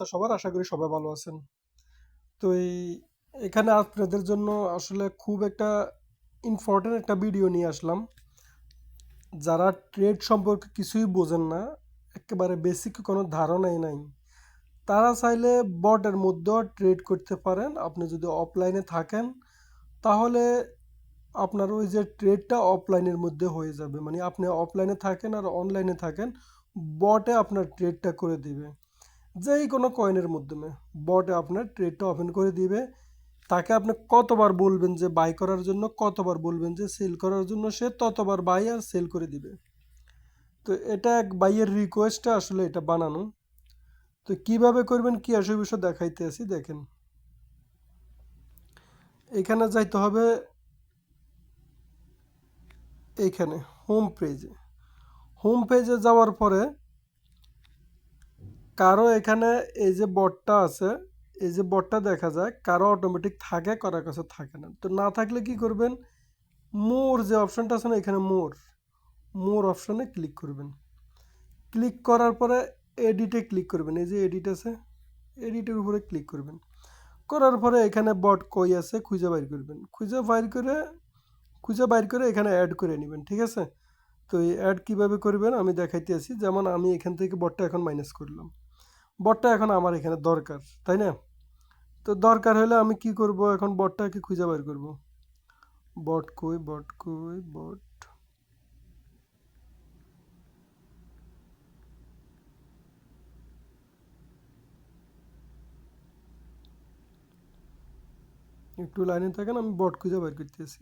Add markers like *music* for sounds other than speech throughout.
অবস্থা সবার, আশা করি সবাই ভালো আছেন। তো এই, এখানে আপনাদের জন্য আসলে খুব একটা ইম্পর্টেন্ট একটা ভিডিও নিয়ে আসলাম। যারা ট্রেড সম্পর্কে কিছুই বোঝেন না, একেবারে বেসিক কোনো ধারণাই নাই, তারা চাইলে বটের মধ্যেও ট্রেড করতে পারেন। আপনি যদি অফলাইনে থাকেন, তাহলে আপনার ওই যে ট্রেডটা অফলাইনের মধ্যে হয়ে যাবে। মানে আপনি অফলাইনে থাকেন আর অনলাইনে থাকেন বটে আপনার ট্রেডটা করে দিবে। যেই কোনো কয়েনের মাধ্যমে। বটে আপনার ট্রেডটা ওপেন করে দিবে। তাকে আপনি কতবার বলবেন যে বাই করার জন্য, কতবার বলবেন যে সেল করার জন্য, সে ততবার বাই আর সেল করে দিবে। তো এটা এক বাইয়ের রিকোয়েস্টটা আসলে এটা বানানো। তো কীভাবে করবেন, কি আসে বিষয় দেখাইতে আছি দেখেন। এখানে যাইতে হবে এইখানে হোম পেজে হোম পেজে যাওয়ার পরে কারও এখানে এই যে বটটা আছে, এই যে বটটা দেখা যায়, কারও অটোমেটিক থাকে, কারও কাছে থাকে না। তো না থাকলে কি করবেন? মোর যে অপশানটা আছে না, এখানে মোর। মোর অপশানে ক্লিক করবেন। ক্লিক করার পরে এডিটে ক্লিক করবেন। এই যে এডিট আছে এডিটের উপরে ক্লিক করবেন। করার পরে এখানে বট কই আছে, খুঁজে বাইর করবেন। খুঁজে বাইর করে, খুঁজে বাইর করে এখানে অ্যাড করে নেবেন, ঠিক আছে? তো এই অ্যাড কীভাবে করবেন? আমি দেখাইতে আছি যেমন আমি এখান থেকে বটটা এখন মাইনাস করলাম। বটটা এখন আমার এখানে দরকার, তাই না? তো দরকার হলে আমি কি করব এখন? বটটাকে খুঁজে বের করব। বট কই বট কই, বট। একটু লাইনে থাকেন, আমি বট খুঁজে বের করতেছি।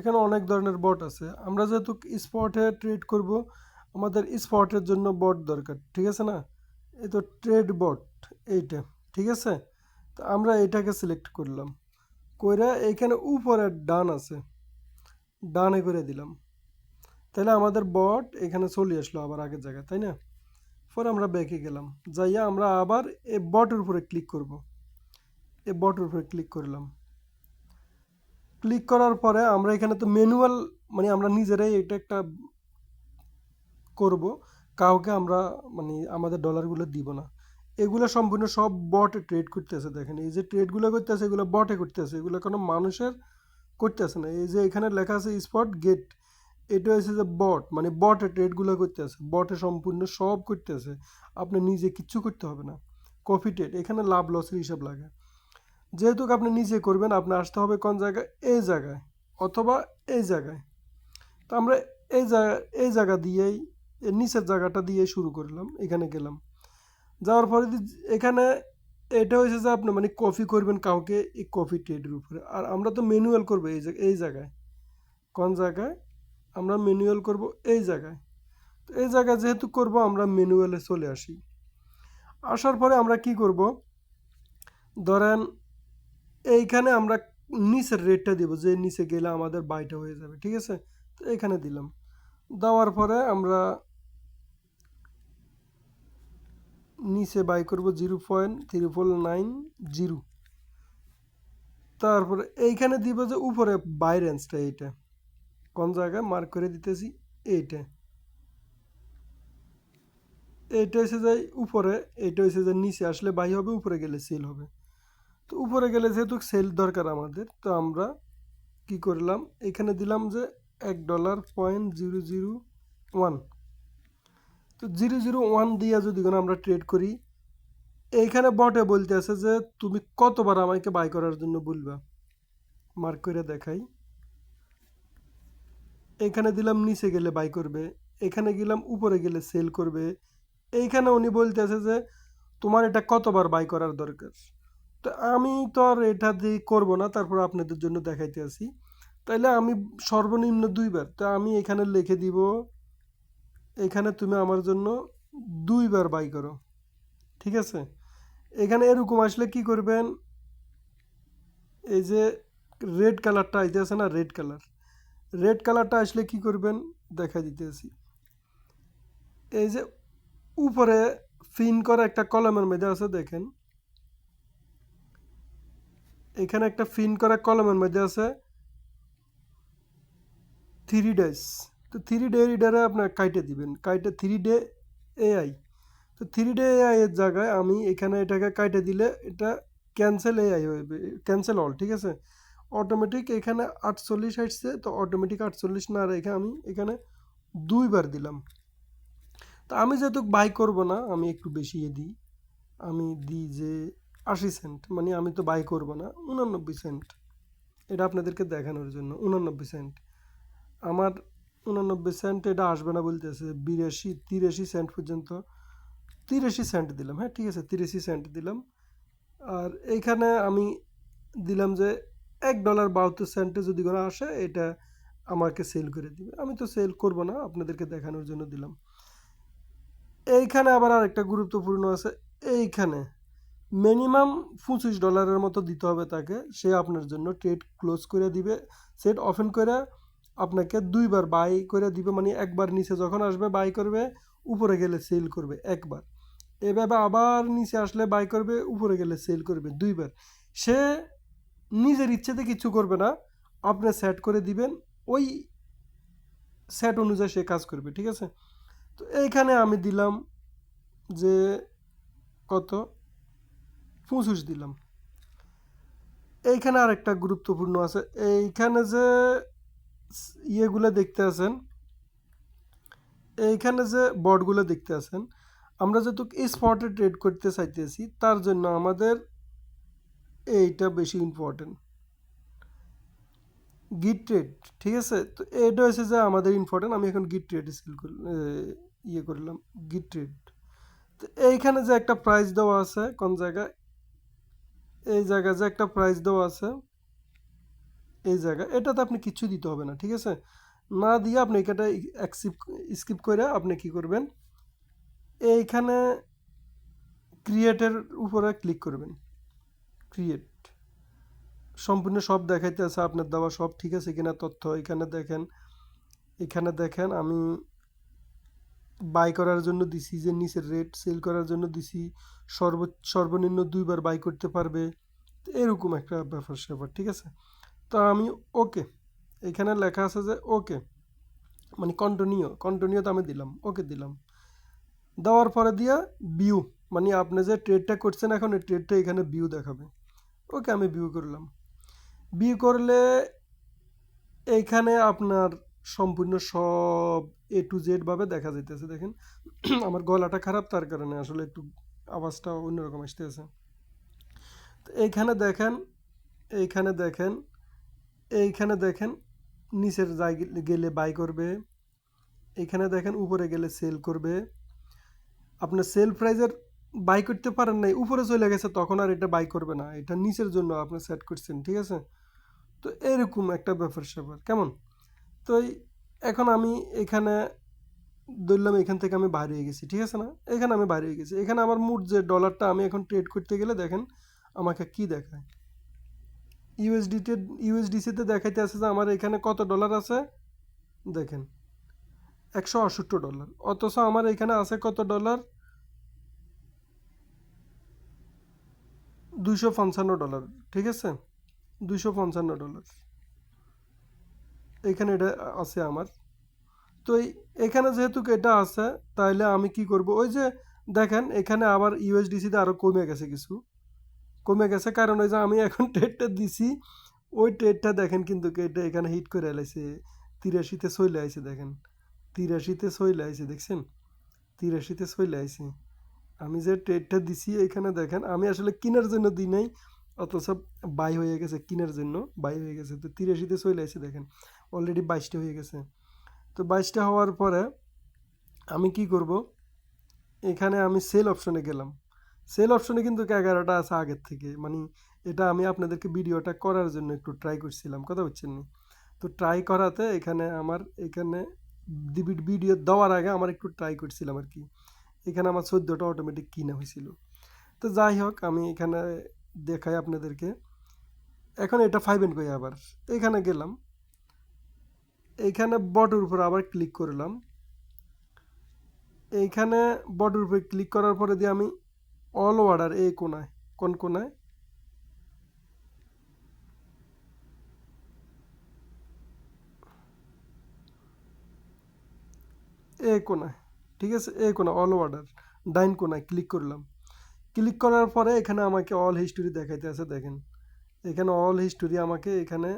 এখানে অনেক ধরনের বট আছে। আমরা যেহেতু স্পটে ট্রেড করব, আমাদের স্পটের জন্য বট দরকার, ঠিক আছে না? এই তো ট্রেড বট এইটা, ঠিক আছে? তো আমরা এটাকে সিলেক্ট করলাম। কইরা এইখানে উপরে ডান আছে, ডানে করে দিলাম। তাহলে আমাদের বট এখানে চলে আসলো আবার আগের জায়গায়, তাই না? পরে আমরা ব্যাকে গেলাম। যাইয়া আমরা আবার এই বটের উপরে ক্লিক করব। এই বটের উপরে ক্লিক করলাম। ক্লিক করার পরে আমরা এখানে তো ম্যানুয়াল মানে আমরা নিজেরাই এটা একটা করব। কাউকে আমরা মানে আমাদের ডলারগুলো দিব না। এগুলো সম্পূর্ণ সব বটে ট্রেড করতেছে, দেখেন। এই যে ট্রেডগুলো করতেছে, এগুলো বটে করতেছে। এগুলো কোনো মানুষের করতেছে না। এই যে এখানে লেখা আছে স্পট গেট এটা হচ্ছে যে বট মানে বটে ট্রেডগুলো করতেছে। বটে সম্পূর্ণ সব করতেছে। আপনি নিজে কিচ্ছু করতে হবে না। কফি ট্রেড এখানে লাভ লসের হিসাব লাগে। যেহেতু আপনি নিজে করবেন আপনি আসতে হবে কোন জায়গায়? এই জায়গায় অথবা এই জায়গায়। তো আমরা এই জায়গা এই জায়গা দিয়েই নিচের জায়গাটা দিয়ে শুরু করলাম, এখানে গেলাম। যাওয়ার পরে এখানে এটা হয়েছে যে, আপনি মানে কফি করবেন কাউকে এই কফি ট্রেডের উপরে। আর আমরা তো ম্যানুয়াল করব এই এই জায়গায়। কোন জায়গায়? আমরা ম্যানুয়াল করব এই জায়গায়। তো এই জায়গায় যেহেতু করব, আমরা ম্যানুয়ালে চলে আসি। আসার পরে আমরা কি করব? ধরেন এইখানে আমরা নিচের রেটটা দিব, যে নিচে গেলে আমাদের বাইটা হয়ে যাবে, ঠিক আছে? তো এখানে দিলাম। দেওয়ার পরে আমরা নিচে বাই করব zero point three four nine zero তারপরে এইখানে দিব যে উপরে বাই রেঞ্জটা এইটা। কোন জায়গায়? মার্ক করে দিতেছি এইটা। এইটা এসে যায় উপরে, এইটা এসে যায় নিচে, আসলে বাই হবে, উপরে গেলে সেল হবে। তো উপরে গেলে যেহেতু সেল দরকার আমাদের, তো আমরা কি করলাম? এখানে দিলাম যে এক dollar point zero zero one তো জিরো জিরো ওয়ান দিয়ে যদি কোনো আমরা ট্রেড করি, এইখানে বটে বলতে আছে যে তুমি কতবার আমাকে বাই করার জন্য বলবা? মার্ক করে দেখাই। এখানে দিলাম নিচে গেলে বাই করবে, এখানে গেলাম উপরে গেলে সেল করবে। এইখানে উনি বলতে আছে যে তোমার এটা কতবার বাই করার দরকার? তো আমি তো আর এটা দিয়ে করব না, তারপর আপনাদের জন্য দেখাইতে আসি। তাইলে আমি সর্বনিম্ন দুইবার, তো আমি এখানে লিখে দিব, এখানে তুমি আমার জন্য দুইবার বাই করো, ঠিক আছে? এখানে এরকম আসলে কি করবেন, এই যে রেড কালারটা আইতে আছে না, রেড কালার, রেড কালারটা আসলে কি করবেন দেখা দিতেছি এই যে উপরে ফিন করা একটা কলমের মধ্যে আছে, দেখেন এখানে একটা ফিন করা কলমের মধ্যে আছে থ্রি ডেজ তো থ্রি ডে রিডারে আপনার কাইটে দিবেন। কাইটে থ্রি ডে এআই তো থ্রি ডে এআই এর জায়গায় আমি এখানে এটাকে কাইটে দিলে এটা ক্যান্সেল এআই হবে ক্যান্সেল অল ঠিক আছে? অটোমেটিক এখানে আটচল্লিশ আসছে, তো অটোমেটিক আটচল্লিশ না রেখে আমি এখানে দুইবার দিলাম। তো আমি যেহেতু বাই করব না, আমি একটু বেশি এ দিই। আমি দিই যে আশি সেন্ট মানে আমি তো বাই করব না, উনানব্বই সেন্ট এটা আপনাদেরকে দেখানোর জন্য, উনানব্বই সেন্ট আমার উনানব্বই সেন্ট এটা আসবে না বলতেছে বিরাশি, তিরাশি সেন্ট পর্যন্ত, তিরাশি সেন্ট দিলাম হ্যাঁ ঠিক আছে, তিরাশি সেন্ট দিলাম। আর এইখানে আমি দিলাম যে এক ডলার বাহাত্তর সেন্টে যদি কোনো আসে, এটা আমাকে সেল করে দিবে। আমি তো সেল করব না, আপনাদেরকে দেখানোর জন্য দিলাম। এইখানে আবার আরেকটা গুরুত্বপূর্ণ আছে, এইখানে মিনিমাম পঁচিশ ডলারের মতো দিতে হবে তাকে। সে আপনার জন্য ট্রেড ক্লোজ করে দিবে। সেট অফেন করে আপনাকে দুইবার বাই করে দিবে। মানে একবার নিচে যখন আসবে বাই করবে, উপরে গেলে সেল করবে একবার। এভাবে আবার নিচে আসলে বাই করবে, উপরে গেলে সেল করবে দুইবার। সে নিজের ইচ্ছেতে কিছু করবে না। আপনি সেট করে দিবেন, ওই সেট অনুযায়ী সে কাজ করবে, ঠিক আছে? তো এইখানে আমি দিলাম যে কত? পঁচিশ দিলাম। এইখানে আরেকটা গুরুত্বপূর্ণ আছে। এইখানে যে ইয়েগুলো দেখতে আছেন, এইখানে যে বটগুলো দেখতে আছেন, আমরা যেহেতু স্পটে ট্রেড করতে চাইতেছি, তার জন্য আমাদের এইটা বেশি ইম্পর্টেন্ট। গিট ট্রেড, ঠিক আছে? তো এটা হচ্ছে যে আমাদের ইম্পর্টেন্ট, আমি এখন গিট ট্রেড সেল ইয়ে করলাম, গিট ট্রেড। তো এইখানে যে একটা প্রাইস দেওয়া আছে, কোন জায়গায়? এই জায়গায় যে একটা প্রাইস দেওয়া আছে, এই জায়গা এটাতে আপনি কিছু দিতে হবে না, ঠিক আছে? না দিয়ে আপনি এটা স্কিপ করে আপনি কি করবেন? এইখানে ক্রিয়েটের উপরে ক্লিক করবেন। ক্রিয়েট সম্পূর্ণ সব দেখাইতে আছে, আপনার দেওয়া সব ঠিক আছে কিনা, তথ্য এখানে দেখেন। এখানে দেখেন আমি বাই করার জন্য দিছি, যে নিচের রেট সেল করার জন্য দিছি, সর্ব, সর্বনিম্ন দুইবার বাই করতে পারবে। তো এরকম একটা ব্যাপার স্যাপার ঠিক আছে? তো আমি ওকে এখানে লেখা আছে যে ওকে মানে কন্টিনিউ কন্টিনিউতে আমি দিলাম ওকে দিলাম। দেওয়ার পরে দিয়া বিউ মানে আপনি যে ট্রেডটা করছেন এখন, এই ট্রেডটা এখানে বিউ দেখাবে। ওকে আমি বিউ করলাম। বিউ করলে এইখানে আপনার সম্পূর্ণ সব এ টু জেড ভাবে দেখা যাইতেছে, দেখেন। *clears throat* আমার গলাটা খারাপ তার কারণে আসলে একটু আওয়াজটা অন্যরকম আসতেছে। তো এইখানে দেখেন এইখানে দেখেন এইখানে দেখেন, নিচের জায়গা গেলে বাই করবে এখানে দেখেন উপরে গেলে সেল করবে। আপনার সেল প্রাইজের বাই করতে পারেন নাই, উপরে চলে গেছে, তখন আর এটা বাই করবে না। এটা নিচের জন্য আপনি সেট করছেন, ঠিক আছে? তো এরকম একটা ব্যাপার স্যাপার কেমন? তো এখন আমি এখানে ধরলাম এখান থেকে আমি বাইরে হয়ে গেছি, ঠিক আছে না? এখানে আমি বাইরে হয়ে গেছি। এখানে আমার মোট যে ডলারটা আমি এখন ট্রেড করতে গেলে দেখেন আমাকে কি দেখায়। ইউএসডিতে ইউএসডিসিতে দেখাইতে আছে যে আমার এখানে কত ডলার আছে? দেখেন, একশো আটষট্টি ডলার অথচ আমার এখানে আছে কত ডলার দুইশো পঞ্চান্ন ডলার ঠিক আছে? দুইশো পঞ্চান্ন ডলার এখানে এটা আছে আমার। তো এখানে যেহেতু এটা আছে তাহলে আমি কি করব? ওই যে দেখেন, এখানে আবার ইউএসডিসিতে আরও কমে গেছে কিছু। কমে গেছে কারণ ওই যে আমি এখন ট্রেডটা দিছি, ওই ট্রেডটা দেখেন কিন্তু এটা এখানে হিট করে এলাইছে তিরাশিতে চলে আইছে দেখেন। তিরাশিতে চলে আইছে, দেখছেন? তিরাশিতে চলে আইছে। আমি যে ট্রেডটা দিছি এখানে দেখেন, আমি আসলে কেনার জন্য দিই নাই, অথচ বাই হয়ে গেছে, কেনার জন্য বাই হয়ে গেছে। তো তিরাশিতে চলে আইছে দেখেন। অলরেডি বাইশটা হয়ে গেছে। তো বাইশটা হওয়ার পরে আমি কি করব? এখানে আমি সেল অপশনে গেলাম। সেল অপশনে কিন্তু এগারোটা আছে আগের থেকে। মানে এটা আমি আপনাদেরকে ভিডিওটা করার জন্য একটু ট্রাই করছিলাম, কথা বুঝছেন না? তো ট্রাই করাতে এখানে আমার, এখানে ভিডিও দেওয়ার আগে আমার একটু ট্রাই করছিলাম আর কি। এখানে আমার চোদ্দোটা অটোমেটিক কিনা হয়েছিল। তো যাই হোক, আমি এখানে দেখাই আপনাদেরকে। এখন এটা ফাইভ এন্ড কই আবার। এখানে গেলাম। এইখানে বটের উপর আবার ক্লিক করলাম। এইখানে বটের উপরে ক্লিক করার পরে দিয়ে আমি অল অর্ডার এই কোনায়, কোন কোনায়? এ কোনায়, ঠিক আছে? এ কোনা অল অর্ডার ডাইন কোনায় ক্লিক করলাম। ক্লিক করার পরে এখানে আমাকে অল হিস্টোরি দেখাইতে আছে, দেখেন। এখানে অল হিস্টোরি আমাকে এখানে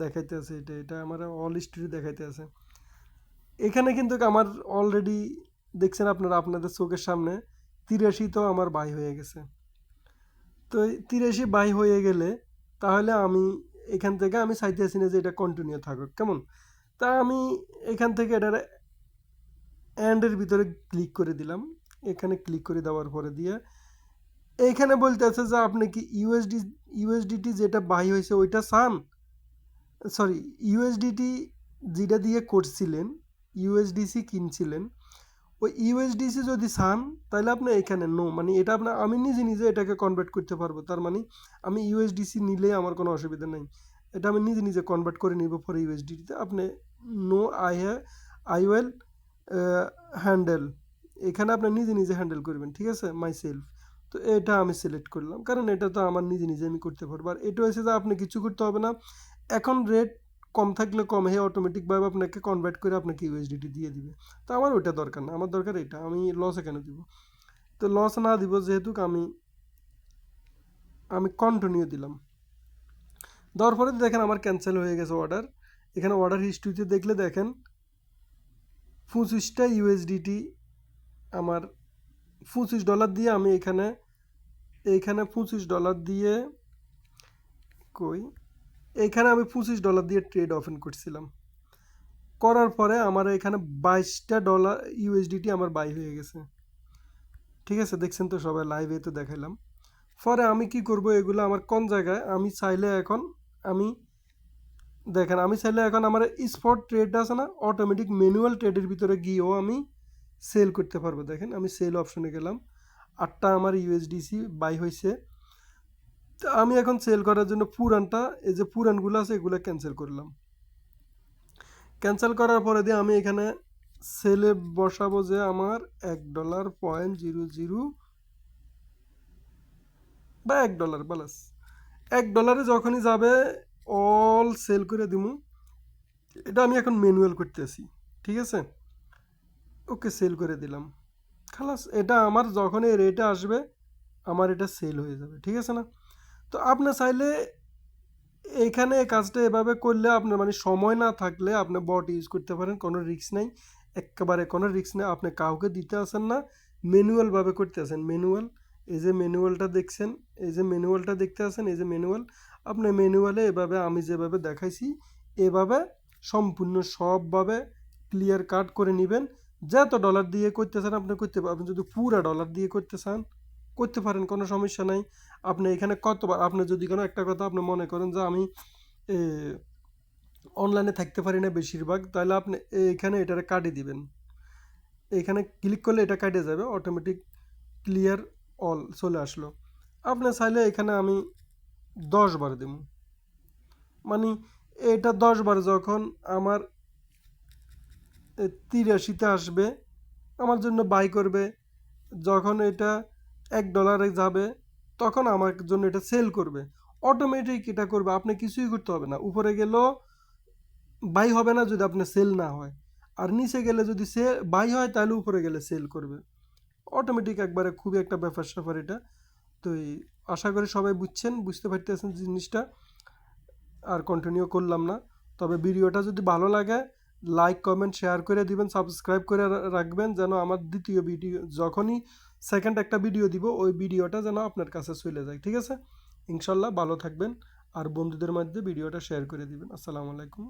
দেখাইতে আছে এটা এটা আমার অল হিস্টোরি দেখাইতে আছে। এখানে কিন্তু আমার অলরেডি দেখছেন আপনারা, আপনাদের চোখের সামনে তিরাশি তো আমার বাই হয়ে গেছে। তো তিরাশি বাই হয়ে গেলে তাহলে আমি এখান থেকে আমি চাইতেছি না যে এটা কন্টিনিউ থাকুক, কেমন? তা আমি এখান থেকে এটার অ্যান্ডের ভিতরে ক্লিক করে দিলাম। এখানে ক্লিক করে দেওয়ার পরে দিয়ে এইখানে বলতে আছে যে আপনি কি ইউএসডি ইউএসডিটি যেটা বাই হয়েছে ওইটা চান? সরি ইউএসডিটি যেটা দিয়ে করছিলেন ইউএসডিসি কিনছিলেন, ওই ইউএসডিসি যদি চান, তাহলে আপনি এখানে নো মানে এটা আপনার আমি নিজে নিজে এটাকে কনভার্ট করতে পারব। তার মানে আমি ইউএসডিসি নিলে আমার কোনো অসুবিধা নেই। এটা আমি নিজে নিজে কনভার্ট করে নিব পরে ইউএসডিটিতে আপনি নো আই হ্যা আই উইল হ্যান্ডেল এখানে আপনি নিজে নিজে হ্যান্ডেল করবেন, ঠিক আছে? মাই সেলফ তো এটা আমি সিলেক্ট করলাম। কারণ এটা তো আমার নিজে নিজে আমি করতে পারব। আর এটা হয়েছে যে আপনি কিছু করতে হবে না। এখন রেট কম থাকলে কম হয়ে অটোমেটিকভাবে আপনাকে কনভার্ট করে আপনাকে ইউএসডিটি দিয়ে দিবে। তো আমার ওইটা দরকার না। আমার দরকার এটা। আমি লসে কেন দিব? তো লস না দিব যেহেতু আমি আমি কন্টিনিউ দিলাম। দেওয়ার পরে দেখেন আমার ক্যান্সেল হয়ে গেছে অর্ডার এখানে অর্ডার হিস্ট্রিতে দেখলে দেখেন, পঁচিশটা ইউএসডিটি আমার পঁচিশ ডলার দিয়ে আমি এখানে এইখানে পঁচিশ ডলার দিয়ে কই? এইখানে আমি পঁচিশ ডলার দিয়ে ট্রেড ওপেন করছিলাম। করার পরে আমার এখানে বাইশটা ডলার ইউএসডিটি আমার বাই হয়ে গেছে। ঠিক আছে, দেখছেন তো সবাই লাইভে তো দেখাইলাম। পরে আমি কি করব, এগুলো আমার কোন জায়গায়? আমি চাইলে এখন আমি দেখেন, আমি চাইলে এখন আমার স্পট ট্রেড আছে না অটোমেটিক ম্যানুয়াল ট্রেডের ভিতরে গিয়েও আমি সেল করতে পারব। দেখেন, আমি সেল অপশনে গেলাম। আটটা আমার ইউএসডিসি বাই হয়েছে তো আমি এখন সেল করার জন্য পুরানটা, এই যে পুরানগুলো আছে, এগুলো ক্যান্সেল করলাম। ক্যান্সেল করার পরে দিয়ে আমি এখানে সেলে বসাবো যে আমার এক ডলার পয়েন্ট জিরো জিরো বা এক ডলার বালাস। এক ডলারে যখনই যাবে অল সেল করে দিমু। এটা আমি এখন ম্যানুয়াল করতেছি, ঠিক আছে? ওকে সেল করে দিলাম। খালাস, এটা আমার যখন এই রেটে আসবে, আমার এটা সেল হয়ে যাবে, ঠিক আছে না? তো আপনি চাইলে এইখানে এই কাজটা এভাবে করলে আপনার মানে সময় না থাকলে আপনি বট ইউজ করতে পারেন, কোনো রিস্ক নেই। একেবারে কোনো রিক্স নেই, আপনি কাউকে দিতে আসেন না ম্যানুয়ালভাবে করতে আসেন ম্যানুয়াল এই যে ম্যানুয়ালটা দেখছেন, এই যে ম্যানুয়ালটা দেখতে আসেন, এই যে ম্যানুয়াল আপনি ম্যানুয়ালে এভাবে, আমি যেভাবে দেখাইছি, এভাবে সম্পূর্ণ সবভাবে ক্লিয়ার কাট করে নেবেন। যত ডলার দিয়ে করতে চান, আপনি করতে আপনি যদি পুরা ডলার দিয়ে করতে চান, করতে পারেন, কোনো সমস্যা নাই। আপনি এখানে কতবার, আপনি যদি কোনো একটা কথা আপনি মনে করেন যে আমি অনলাইনে থাকতে পারি না বেশিরভাগ, তাহলে আপনি এইখানে এটারে কাটে দিবেন। এখানে ক্লিক করলে এটা কাটে যাবে অটোমেটিক ক্লিয়ার অল চলে আসলো। আপনি চাইলে এখানে আমি দশ বার দেব। মানে এটা দশ বার যখন আমার তিরাশিতে আসবে। আমার জন্য বাই করবে। যখন এটা এক ডলারে যাবে, তখন আমার জন্য এটা সেল করবে। অটোমেটিক এটা করবে। আপনি কিছুই করতে হবে না। উপরে গেলেও বাই হবে না যদি আপনার সেল না হয়। আর নিচে গেলে যদি সে বাই হয়, তাহলে উপরে গেলে সেল করবে। অটোমেটিক একবারে খুবই একটা ব্যাপার স্যাপার এটা। তো এই, আশা করি সবাই বুঝছেন, বুঝতে পারতেছেন জিনিসটা। আর কন্টিনিউ করলাম না। তবে ভিডিওটা যদি ভালো লাগে লাইক কমেন্ট শেয়ার করে দিবেন সাবস্ক্রাইব করে রাখবেন যেন আমার দ্বিতীয় ভিডিও যখনই সেকেন্ড একটা ভিডিও দিব, ওই ভিডিওটা যেন আপনার কাছে চলে যায়। ঠিক আছে? ইনশাল্লাহ ভালো থাকবেন আর বন্ধুদের মধ্যে ভিডিওটা শেয়ার করে দিবেন। আসসালামু আলাইকুম।